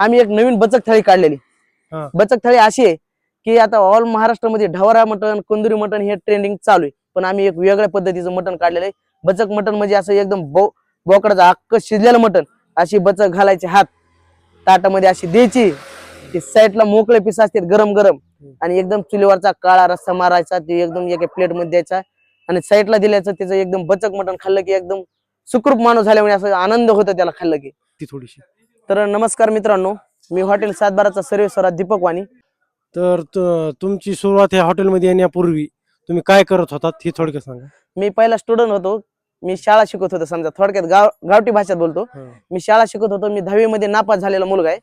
आम्ही एक नवीन बचक थाळी काढलेली. हा. बचक थाळी अशी आहे की आता ऑल महाराष्ट्रामध्ये ढवरा मटण कंदुरी मटण हे ट्रेंडिंग चालू आहे. पण आम्ही एक वेगळ्या पद्धतीचं मटण काढलेलं आहे. बचक मटण म्हणजे असं एकदम बो बोकडाचं हक्क शिजलेलं मटण. अशी बचक घालायचे हात. ताटामध्ये अशी द्यायची. ती साईडला मोकळे पीस असतात गरम गरम आणि एकदम चुलीवरचा काळा रस्सा मारायचा ते एकदम एका प्लेटमध्ये द्यायचा. आणि साईडला दिल्याचं त्याचं एकदम बचक मटण खाल्लं की एकदम सुखरूप माणूस झाल्यामुळे असं आनंद होतो त्याला खाल्लं की. ती थोडीशी. तर नमस्कार मित्रांनो मी हॉटेल सातबाराचा सर्वेश्वरा दीपक वाणी. तर तुमची सुरुवात ह्या हॉटेलमध्ये येण्यापूर्वी तुम्ही काय करत होतात हे थोडक्यात सांगा. मी पहिला स्टुडंट होतो मी शाळा शिकत होतो समजा थोडक्यात गाव गावठी भाषेत बोलतो. मी शाळा शिकत होतो मी दहावी मध्ये नापास झालेला मुलगा आहे.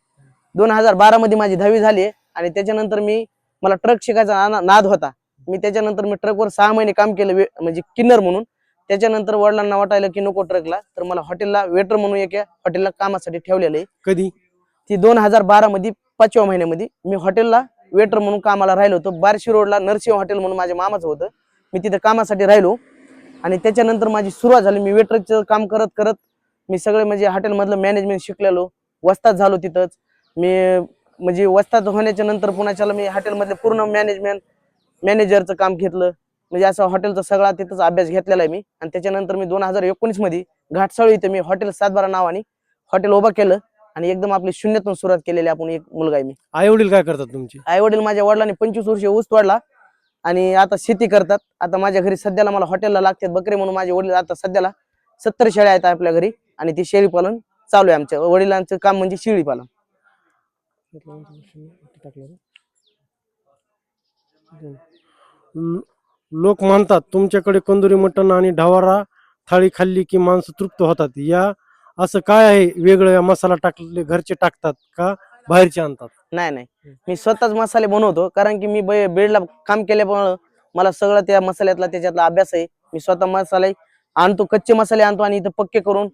दोन हजार बारा मध्ये माझी दहावी झाली आहे आणि त्याच्यानंतर मी मला ट्रक शिकायचा नाद होता. मी त्याच्यानंतर मी ट्रकवर सहा महिने काम केलं म्हणजे किन्नर म्हणून. त्याच्यानंतर वडिलांना वाटायला की नको ट्रकला तर मला हॉटेलला वेटर म्हणून एका हॉटेलला कामासाठी ठेवलेलं आहे. कधी? ती दोन हजार बारा मध्ये पाचव्या महिन्यामध्ये मी हॉटेलला वेटर म्हणून कामाला राहिलो होतो. बार्शी रोडला नरसिंह हॉटेल म्हणून माझ्या मामाचं होतं. मी तिथे कामासाठी राहिलो. आणि त्याच्यानंतर माझी सुरुवात झाली. मी वेटरचं काम करत करत मी सगळे म्हणजे हॉटेलमधलं मॅनेजमेंट शिकलेलो. वस्ताद झालो तिथंच. मी म्हणजे वस्ताद होण्याच्या नंतर पुण्याच्याला मी हॉटेलमधले पूर्ण मॅनेजमेंट मॅनेजरचं काम घेतलं. म्हणजे असं हॉटेलचा सगळा तिथंच अभ्यास घेतलेला आहे मी. आणि त्याच्यानंतर मी दोन हजार एकोणीसमध्ये घाटसाळी इथे मी हॉटेल सातबारा नावाने हॉटेल उभं केलं आणि एकदम आपली शून्यातून सुरुवात केलेली आपण एक मुलगा आहे मी. आई वडील काय करतात तुमचे? आई वडील माझ्या वडिलांनी पंचवीस वर्ष ऊस तोडला आणि आता शेती करतात. आता माझ्या घरी सध्याला मला हॉटेलला लागतात बकरे म्हणून माझे वडील आता सध्याला सत्तर शेळ्या आहेत आपल्या घरी आणि ती शेळी पालन चालू आहे आमच्या. वडिलांचं काम म्हणजे शेळी पालन. ल- लोक मानतात तुमच्याकडे कंदुरी मटण आणि ढवारा थाळी खाल्ली की माणसं तृप्त होतात. या असं काय आहे? वेगळं या मसाला टाकले घरचे टाकतात का बाहेरचे आणतात? नाही नाही. मी स्वतःच मसाले बनवतो कारण की मी बेडला काम केल्यामुळं मला सगळं त्या मसाल्यातला त्याच्यातला अभ्यास आहे. मी स्वतः मसाले आणतो कच्चे मसाले आणतो आणि इथं पक्के करून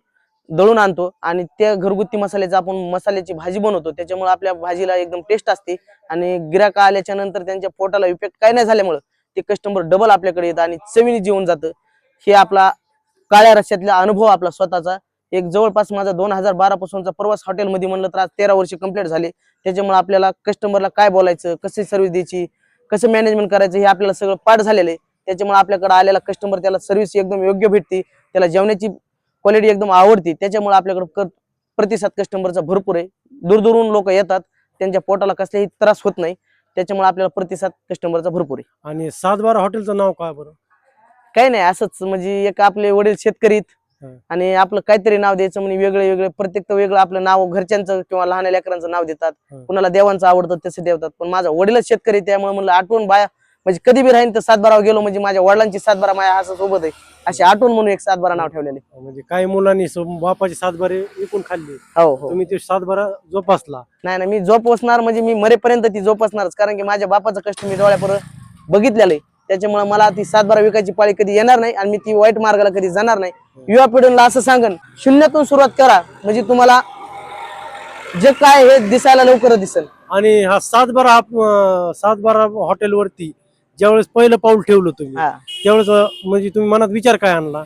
दळून आणतो. आणि त्या घरगुती मसाल्याचा आपण मसाल्याची भाजी बनवतो. त्याच्यामुळे आपल्या भाजीला एकदम टेस्ट असते. आणि गिराका आल्याच्यानंतर त्यांच्या पोटाला इफेक्ट काय नाही झाल्यामुळं ते कस्टमर डबल आपल्याकडे येतं आणि चवीने जेवून जातं. हे आपला काळ्या रश्यातला अनुभव आपला स्वतःचा. एक जवळपास माझा दोन हजार बारा पासूनचा प्रवास हॉटेलमध्ये म्हणलं तर आज तेरा वर्ष कंप्लीट झाले. त्याच्यामुळे आपल्याला कस्टमरला काय बोलायचं कशी सर्व्हिस द्यायची कसं मॅनेजमेंट करायचं हे आपल्याला सगळं पाठ झालेलं आहे. त्याच्यामुळे आपल्याकडे आलेला कस्टमर त्याला सर्व्हिस एकदम योग्य भेटते. त्याला जेवणाची क्वालिटी एकदम आवडते. त्याच्यामुळे आपल्याकडे प्रतिसाद कस्टमरचा भरपूर आहे. दूरदूरून लोक येतात. त्यांच्या पोटाला कसलाही त्रास होत नाही. त्याच्यामुळे आपल्याला प्रतिसाद कस्टमरचा भरपूर आहे आणि सातबारा हॉटेलचं नाव काय बरं काही नाही असंच म्हणजे एक आपले वडील शेतकरी आहेत. हं. आणि आपलं काहीतरी नाव द्यायचं म्हणजे वेगळे वेगळे प्रत्येक वेगळं आपलं नाव घरच्यांचं किंवा लहान लेकरांचं नाव देतात हं. कुणाला देवांचं आवडतं तसं देवतात पण माझा वडीलच शेतकरी आहे, त्यामुळे म्हणलं आठवण बाया म्हणजे कधी बी राहीन तर सातबारा गेलो म्हणजे माझ्या वडिलांची सातबारा माझ्या असं सोबत आहे. अशी आठवण म्हणून एक सातबारा नाव ठेवलेले म्हणजे काही मुलांनी स- बापाचे सातबारे विकून खाल्ले. हो हो. तुम्ही ते सातबारा जोपासला. नाही नाही मी जोपासणार म्हणजे मी मरेपर्यंत ती जोपासणारच. कारण की माझ्या बापाचं कष्ट मी डोळ्यापर्यंत बघितलेलं आहे. त्याच्यामुळे मला ती सातबारा विकायची पाळी कधी येणार नाही आणि मी ती वाईट मार्गाला कधी जाणार नाही. युवा पिढीला असं सांगन शून्यातून सुरुवात करा. म्हणजे तुम्हाला जे काय हे दिसायला लवकर दिसेल. आणि हा सातबारा अं, सातबारा हॉटेलवरती ज्यावेळेस पहिलं पाऊल ठेवलं तुम्ही हा. त्यावेळेस अं, म्हणजे तुम्ही मनात विचार काय आणला?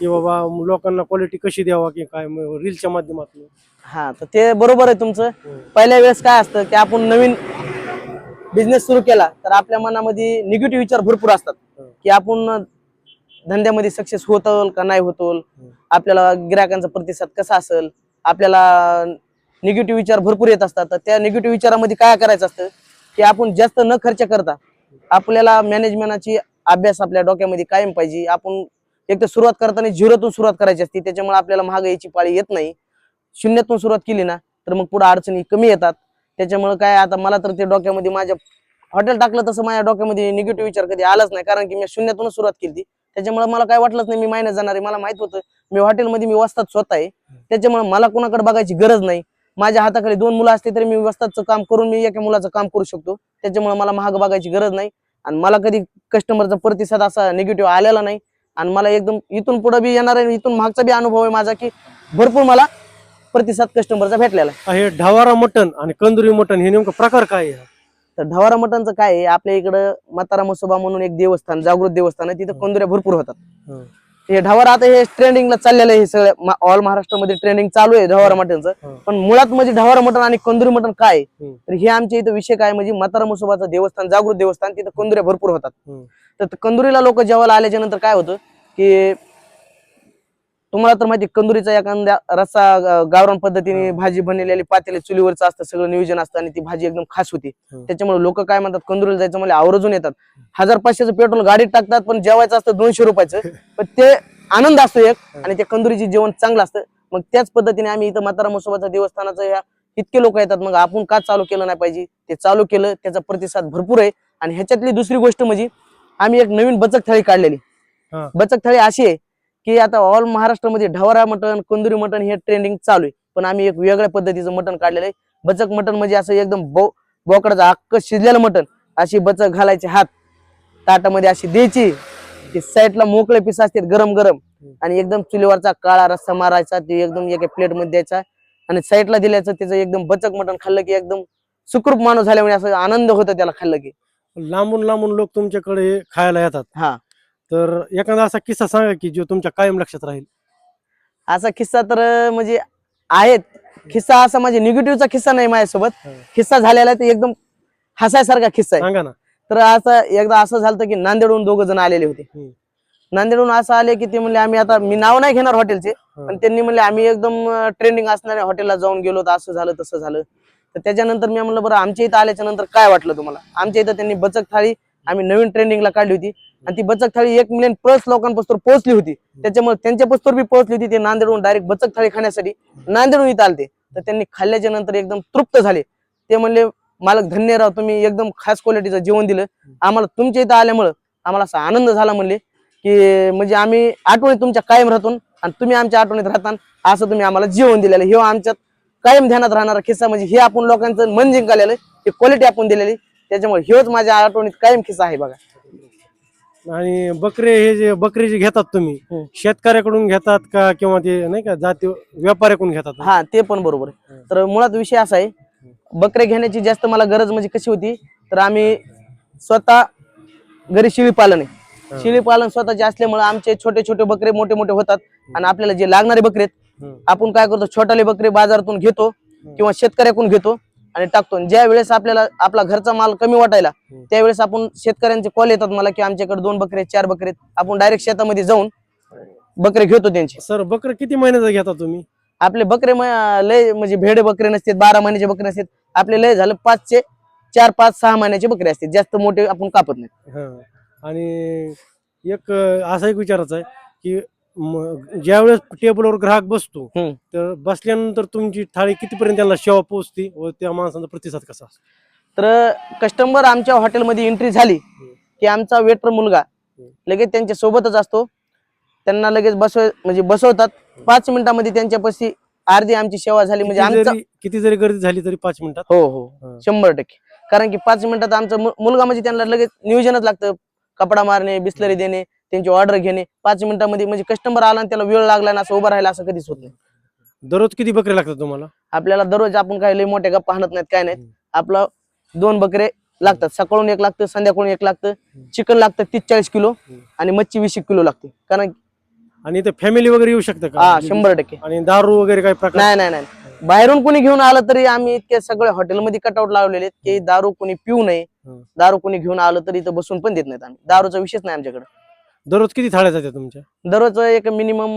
की बाबा लोकांना क्वालिटी कशी द्यावा की काय रीलच्या माध्यमातून? हा तर ते बरोबर आहे तुमचं. पहिल्या वेळेस काय असतं की आपण नवीन बिझनेस सुरू केला तर आपल्या मनामध्ये निगेटिव्ह विचार भरपूर असतात. की आपण धंद्यामध्ये सक्सेस होतल का नाही होतल? आपल्याला गिरायकांचा प्रतिसाद कसा असेल? आपल्याला निगेटिव्ह विचार भरपूर येत असतात. तर त्या निगेटिव्ह विचारामध्ये काय करायचं असतं? की आपण जास्त न खर्च करता आपल्याला मॅनेजमेंटची अभ्यास आपल्या डोक्यामध्ये कायम पाहिजे. आपण एक तर सुरुवात करताना झिरोतून सुरुवात करायची असते त्याच्यामुळे आपल्याला महाग यायची पाळी येत नाही. शून्यातून सुरुवात केली ना तर मग पुढे अडचणी कमी येतात. त्याच्यामुळे काय आता मला तर ते डोक्यामध्ये माझ्या हॉटेल टाकलं तसं माझ्या डोक्यामध्ये निगेटिव्ह विचार कधी आलाच नाही. कारण की मी शून्यातूनच सुरुवात केली. त्याच्यामुळे मला काय वाटलंच नाही मी महिन्यात जाणार आहे. मला माहीत होतं मी हॉटेलमध्ये मी वस्तात स्वतः आहे. त्याच्यामुळे मला कोणाकडे बघायची गरज नाही. माझ्या हाताखाली दोन मुलं असते तरी मी वस्तादचं काम करून मी एका मुलाचं काम करू शकतो. त्याच्यामुळे मला महाग बघायची गरज नाही. आणि मला कधी कस्टमरचा प्रतिसाद असा निगेटिव्ह आलेला नाही. आणि मला एकदम इथून पुढे बी येणार आहे इथून मागचा बी अनुभव आहे माझा की भरपूर मला प्रतिसाद कस्टमरचा भेटलेला आहे. हे ढवारा मटण आणि कंदुरी मटण हे नेमकं प्रकार काय आहे? तर ढवारा मटणचं काय आहे? आपल्या इकडं म्हातारा मसोबा म्हणून एक देवस्थान जागृत देवस्थान आहे. तिथं कंदुऱ्या भरपूर होतात. हे ढवारा आता हे ट्रेंडिंगला चाललेलं आहे हे सगळं. ऑल महाराष्ट्रामध्ये ट्रेंडिंग चालू आहे ढवारा मटनचं हं. पण मुळात म्हणजे ढवारा मटन आणि कंदुरी मटन काय. तर हे आमच्या इथं विषय काय म्हणजे म्हातारा मुसोबाचं देवस्थान जागृत देवस्थान तिथं कंदुऱ्या भरपूर होतात. तर कंदुरीला लोक जेवायला आल्याच्यानंतर काय होतं? की तुम्हाला तर माहिती कंदुरीचा एखाद्या रस्सा गावरान पद्धतीने भाजी बनलेली पातेले चुलीवरचं असतं सगळं नियोजन असतं आणि ती भाजी एकदम खास होती. हं. त्याच्यामुळे लोक काय म्हणतात कंदुरीला जायचं म्हणजे आवर्जून येतात. हजार पाचशेचं पेट्रोल गाडीत टाकतात पण जेवायचं असतं दोनशे रुपयाचं. पण ते आनंद असतो एक आणि त्या कंदुरीची जेवण चांगलं असतं. मग त्याच पद्धतीने आम्ही इथं म्हातारा मुसोबाचं देवस्थानाचं ह्या इतके लोक येतात मग आपण का चालू केलं नाही पाहिजे? ते चालू केलं त्याचा प्रतिसाद भरपूर आहे. आणि ह्याच्यातली दुसरी गोष्ट म्हणजे आम्ही एक नवीन बचक थाळी काढलेली. हा. बचक थाळी अशी आहे की आता ऑल महाराष्ट्रामध्ये ढवरा मटण कंदुरी मटण हे ट्रेंडिंग चालू आहे. पण आम्ही एक वेगळ्या पद्धतीचं मटण काढलेलं आहे. बचक मटण म्हणजे असं एकदम बो बोकडाचं हक्क शिजलेलं मटण. अशी बचक घालायचे हात. ताटामध्ये अशी द्यायची. ते साईडला मोकळे पीस असतात गरम गरम आणि एकदम चुलीवरचा काळा रस्सा मारायचा ते एकदम एका प्लेटमध्ये द्यायचा. आणि साईडला दिल्याचं त्याचं एकदम बचक मटण खाल्लं की एकदम सुखरूप माणूस झाल्यामुळे असं आनंद होतो त्याला खाल्लं की. लांबून लांबून लोक तुमच्याकडे खायला येतात. हा. तर एखादा असा किस्सा सांगा की जो तुमच्या कायम लक्षात राहील. असा किस्सा तर म्हणजे आहेत. किस्सा असा म्हणजे निगेटिव्हचा किस्सा नाही माझ्यासोबत. किस्सा झालेला आहे ते एकदम हसायसारखा किस्सा आहे. सांगा ना. तर असं एकदा असं झालं की नांदेडहून दोघ जण आलेले होते. हम्म. नांदेडहून असं आले की ते म्हणले आम्ही आता मी नाव नाही घेणार हॉटेलचे पण त्यांनी म्हणले आम्ही एकदम ट्रेंडिंग असणाऱ्या हॉटेलला जाऊन गेलो तर असं झालं तसं झालं. तर त्याच्यानंतर मी म्हणलं बरं आमच्या इथं आल्याच्यानंतर काय वाटलं तुम्हाला? आमच्या इथं त्यांनी बचक थाळी आम्ही नवीन ट्रेंडिंगला काढली होती. आणि ती बचक थाळी एक मिलियन प्लस लोकांपासून पोहोचली होती. त्याच्यामुळे त्यांच्यापासून बी पोहोचली होती ते नांदेडहून डायरेक्ट बचक थाळी खाण्यासाठी नांदेडहून इथं आलते. तर त्यांनी खाल्ल्याच्या नंतर एकदम तृप्त झाले. ते म्हणले मालक धन्य राव तुम्ही एकदम खास क्वालिटीचं जेवण दिलं. आम्हाला तुमच्या इथं आल्यामुळं आम्हाला असा आनंद झाला म्हणले. की म्हणजे आम्ही आठवणीत तुमच्या कायम राहतो आणि तुम्ही आमच्या आठवणीत राहता असं तुम्ही आम्हाला जेवण दिलेलं हे आमच्यात कायम ध्यानात राहणारा किस्सा म्हणजे हे आपण लोकांचं मन जिंकालेलं हे क्वालिटी आपण दिलेली त्याच्यामुळे हेच माझ्या आठवणीत कायम किस्सा आहे बघा. आणि बकरे हे जे बकरे जे घेतात तुम्ही. शेतकऱ्याकडून घेतात का किंवा ते नाही का जाती व्यापाऱ्याकडून घेतात? हा ते पण बरोबर आहे. तर मुळात विषय असा आहे बकरे घेण्याची जास्त मला गरज म्हणजे कशी होती तर आम्ही स्वतः घरी शेळी पालन आहे. शेळी पालन स्वतःचे असल्यामुळे आमचे छोटे छोटे बकरे मोठे मोठे होतात आणि आपल्याला जे लागणारे बकरे आहेत हम्म. आपण काय करतो छोटाले बकरे बाजारातून घेतो किंवा शेतकऱ्याकडून घेतो. आणि टाकतो. ज्या वेळेस आपल्याला आपला घरचा माल कमी वाटायला. त्यावेळेस आपण शेतकऱ्यांचे कॉल येतात मला की आमच्याकडे दोन बकरे चार बकरे. आपण डायरेक्ट शेतामध्ये जाऊन बकरे घेतो त्यांचे. सर बकरे किती महिन्याचा घेता तुम्ही? आपले बकरे लय म्हणजे भेडे बकरे नसतात बारा महिन्याचे बकरे नसतात आपले लय झालं पाचचे चार पाच सहा महिन्याचे बकरे असतात. जास्त मोठे आपण कापत नाही आणि एक असा एक विचारायचा आहे की म- ज्यावेळेस टेबलवर ग्राहक बसतो हम्म. तर बसल्यानंतर तुमची थाळी कितीपर्यंत त्याला सेवा पोहोचते व त्या माणसाचा प्रतिसाद कसा असतो? तर कस्टमर आमच्या हॉटेलमध्ये एंट्री झाली की आमचा वेटर मुलगा लगेच त्यांच्या सोबतच असतो. त्यांना लगेच बसव म्हणजे बसवतात. पाच मिनिटामध्ये त्यांच्यापाशी अर्धी आमची सेवा झाली. म्हणजे किती आमचा जरी किती जरी गर्दी झाली तरी पाच मिनिटात? हो हो. हा. शंभर टक्के. कारण की पाच मिनिटात आमचा मु- मुलगा म्हणजे त्यांना लगेच नियोजनच लागतं. कपडा मारणे बिस्लरी देणे. त्यांची ऑर्डर घेणे. पाच मिनिटामध्ये म्हणजे कस्टमर आला आणि त्याला वेळ लागला ना असं उभं राहिला असं कधीच होत नाही. दररोज किती बकरे लागतात तुम्हाला? आपल्याला दररोज आपण काही लय मोठ्या गप्पा हाणत नाहीत काय नाहीत. आपलं दोन बकरे लागतात. सकाळून एक लागतं संध्याकाळून एक लागतं. चिकन लागतं तीस चाळीस किलो. आणि मच्छी वीस एक किलो लागते. कारण आणि इथे फॅमिली वगैरे येऊ शकतं हा का शंभर टक्के. आणि दारू वगैरे काही प्रकार? नाही नाही नाही. बाहेरून कोणी घेऊन आलं तरी आम्ही इतके सगळे हॉटेलमध्ये कटआउट लावलेले आहेत की दारू कोणी पिऊ नये. हं. दारू कोणी घेऊन आलं तरी इथं बसून पण देत नाहीत आम्ही. दारूचा विषयच नाही आमच्याकडे. दररोज किती थाळ्या जातात तुमच्या दररोज एक मिनिमम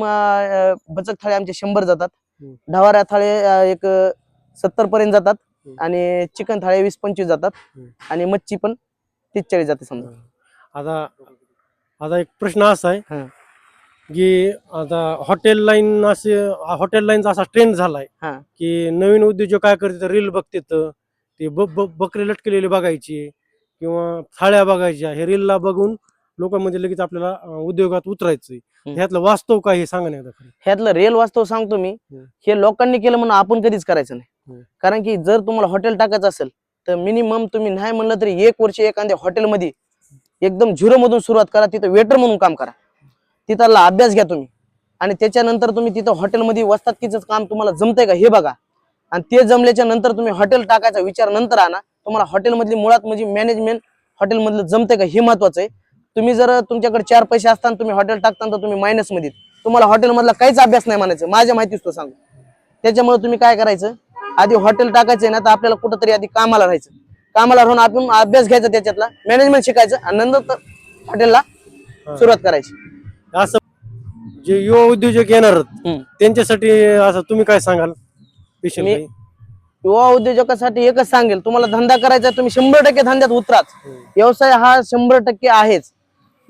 बचत थाळे आमचे शंभर जातात हम्म. ढवाऱ्या थाळे अं, एक सत्तर पर्यंत जातात हम्म. आणि चिकन थाळे वीस पंचवीस जातात हम्म. आणि मच्छी पण तीस चाळीस जाते समजा आता आता एक प्रश्न असा आहे हं. की आता हॉटेल लाईन असे हॉटेल लाईनचा असा ट्रेंड झालाय हा. की नवीन उद्योजक काय करतात रील बघतात ते ब- ब- बकरे लटकलेले बघायचे किंवा थाळ्या बघायच्या हे रीलला बघून लोकांमध्ये लगेच आपल्याला अं, उद्योगात उतरायचंय हं. ह्यातलं वास्तव काय हे सांगा नाही एकदा खरं. ह्यातलं रेल वास्तव सांगतो मी हम्म. हे लोकांनी केलं म्हणून आपण कधीच करायचं नाही. कारण की जर तुम्हाला हॉटेल टाकायचं असेल तर मिनिमम तुम्ही नाही म्हणलं तरी एक वर्ष एखाद्या हॉटेलमध्ये एकदम झिरो मधून सुरुवात करा तिथं वेटर म्हणून काम करा तिथला अभ्यास घ्या तुम्ही आणि त्याच्यानंतर तुम्ही तिथं हॉटेलमध्ये वस्तादकीचं काम तुम्हाला जमतंय का हे बघा आणि ते जमल्याच्या नंतर तुम्ही हॉटेल टाकायचा विचार नंतर आणा तुम्हाला हॉटेलमधली मुळात म्हणजे मॅनेजमेंट हॉटेलमधलं जमतंय का हे महत्वाचं आहे तुम्ही जर तुमच्याकडे चार पैसे असताना तुम्ही हॉटेल टाकताना तर तुम्ही मायनसमध्ये. तुम्हाला हॉटेल मधला काहीच अभ्यास नाही म्हणायचं. माझ्या माहितीच तो सांगू. त्याच्यामुळे तुम्ही काय करायचं? आधी हॉटेल टाकायचंय ना तर आपल्याला कुठंतरी आधी कामाला राहायचं. कामाला राहून आपण अभ्यास घ्यायचा त्याच्यातला मॅनेजमेंट शिकायचं आणि नंतर हॉटेलला सुरुवात करायची. असं जे युवा उद्योजक येणार. त्यांच्यासाठी असं तुम्ही काय सांगाल? मी- युवा उद्योजकासाठी एकच सांगेल तुम्हाला धंदा करायचा तुम्ही शंभर टक्के धंद्यात उतराच. व्यवसाय हा शंभर टक्के आहेच.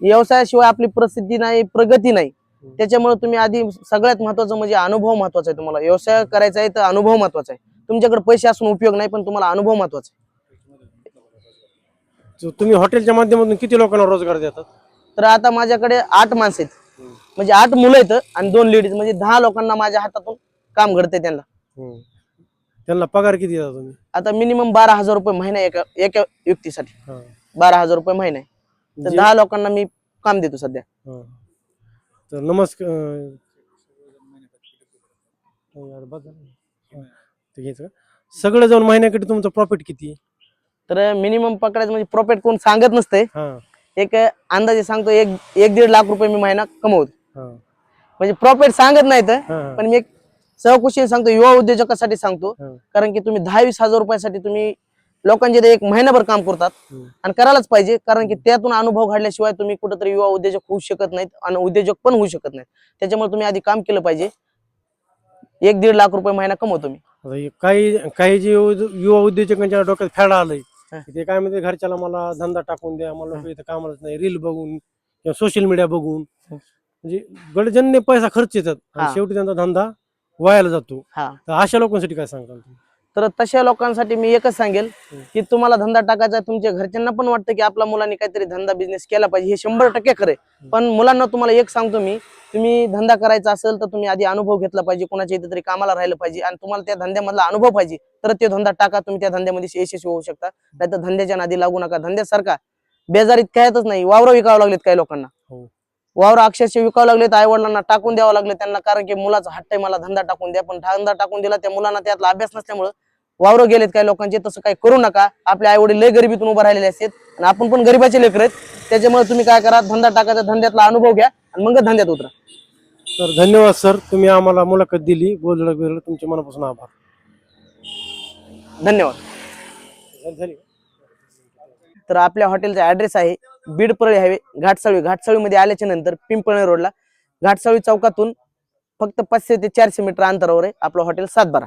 व्यवसायाशिवाय आपली प्रसिद्धी नाही प्रगती नाही. त्याच्यामुळे तुम्ही आधी सगळ्यात महत्वाचं म्हणजे अनुभव महत्त्वाचा आहे तुम्हाला. व्यवसाय करायचा आहे तर अनुभव महत्त्वाचा आहे. तुमच्याकडे पैसे असून उपयोग नाही पण तुम्हाला अनुभव महत्त्वाचा आहे. तुम्ही हॉटेलच्या माध्यमातून किती लोकांना रोजगार देतात? तर आता माझ्याकडे आठ माणसं आहेत. म्हणजे आठ मुलं आहेत आणि दोन लेडीज. म्हणजे दहा लोकांना माझ्या हातातून काम घडते त्यांना. हम्म. त्यांना पगार किती देता तुम्ही? आता मिनिमम बारा हजार रुपये महिना एका एका व्यक्तीसाठी हा. बारा हजार रुपये महिना आहे. तर दहा लोकांना मी काम देतो सध्या हा. तर नमस्कार? सगळं जाऊन महिन्याकडे तुमचं प्रॉफिट किती तर मिनिमम पकडायचं म्हणजे प्रॉफिट कोण सांगत नसतंय हा एक अंदाजे सांगतो एक एक दीड लाख रुपये मी महिना कमवतो हा म्हणजे प्रॉफिट सांगत नाही तर. पण मी एक सहकुशीने सांगतो युवा उद्योजकासाठी सांगतो. कारण की तुम्ही दहा वीस हजार रुपयासाठी तुम्ही लोकांचे ते एक महिनाभर काम करतात. आणि करायलाच पाहिजे कारण की त्यातून अनुभव घडल्याशिवाय तुम्ही कुठेतरी युवा उद्योजक होऊ शकत नाहीत आणि उद्योजक पण होऊ शकत नाहीत त्याच्यामुळे तुम्ही आधी काम केलं पाहिजे एक दीड लाख रुपये महिना कमवतो मी आता हे काही काही जे युव- उद्योजकांच्या डोक्यात फॅड आलंय. ते काय म्हणते घरच्याला मला धंदा टाकून द्या मला लोकं इथं कामालाच नाही रील बघून किंवा सोशल मीडिया बघून. म्हणजे गडजन्य पैसा खर्च येतात. शेवटी त्यांचा धंदा वायाला जातो तर अशा लोकांसाठी काय सांगाल तुम्ही? तर तशा लोकांसाठी मी एकच सांगेल. की तुम्हाला धंदा टाकायचा आहे, तुमच्या घरच्यांना पण वाटतं की आपल्या मुलांनी काहीतरी धंदा बिझनेस केला पाहिजे. हे शंभर टक्के खरे पण मुलांना तुम्हाला एक सांगतो मी तुम्ही धंदा करायचा असेल तर तुम्ही आधी अनुभव घेतला पाहिजे कोणाच्या इथे तरी कामाला राहिलं पाहिजे आणि तुम्हाला त्या धंद्यामधला अनुभव पाहिजे. तर ते धंदा टाका तुम्ही त्या धंद्यामध्ये यशस्वी होऊ शकता. नाही तर धंद्याच्या नादी लागू नका. धंद्यासारखा बेजारीत कायच नाही. वावर विकावं लागलेत काही लोकांना. हो. वावर अक्षरशः विकावं लागलेत आई वडिलांना टाकून द्यावं लागले त्यांना कारण की मुलाचा हट्ट आहे मला धंदा टाकून द्या. पण धंदा टाकून दिला त्या मुलांना त्यातला अभ्यास नसल्यामुळे वावर गेलेत काही लोकांचे तसं काही करू नका. आपले आई वडील लय गरिबीतून उभं राहिलेले असतात आणि आपण पण गरीबाचे लेकर आहेत. त्याच्यामुळे तुम्ही काय करा धंदा टाकायचा धंद्यातला अनुभव घ्या आणि मग धंद्यात उतरा. तर धन्यवाद सर. तुम्ही आम्हाला मुलाखत दिली. बोललं बिललं तुमचे मनापासून आभार. धन्यवाद. तर आपल्या हॉटेलचा ऍड्रेस आहे बीड परळी हायवे घाटसाळी. घाटसाळीमध्ये आल्याच्यानंतर पिंपळणे रोडला. घाटसाळी चौकातून फक्त पाचशे ते चारशे मीटर अंतरावर आहे आपलं हॉटेल सातबारा.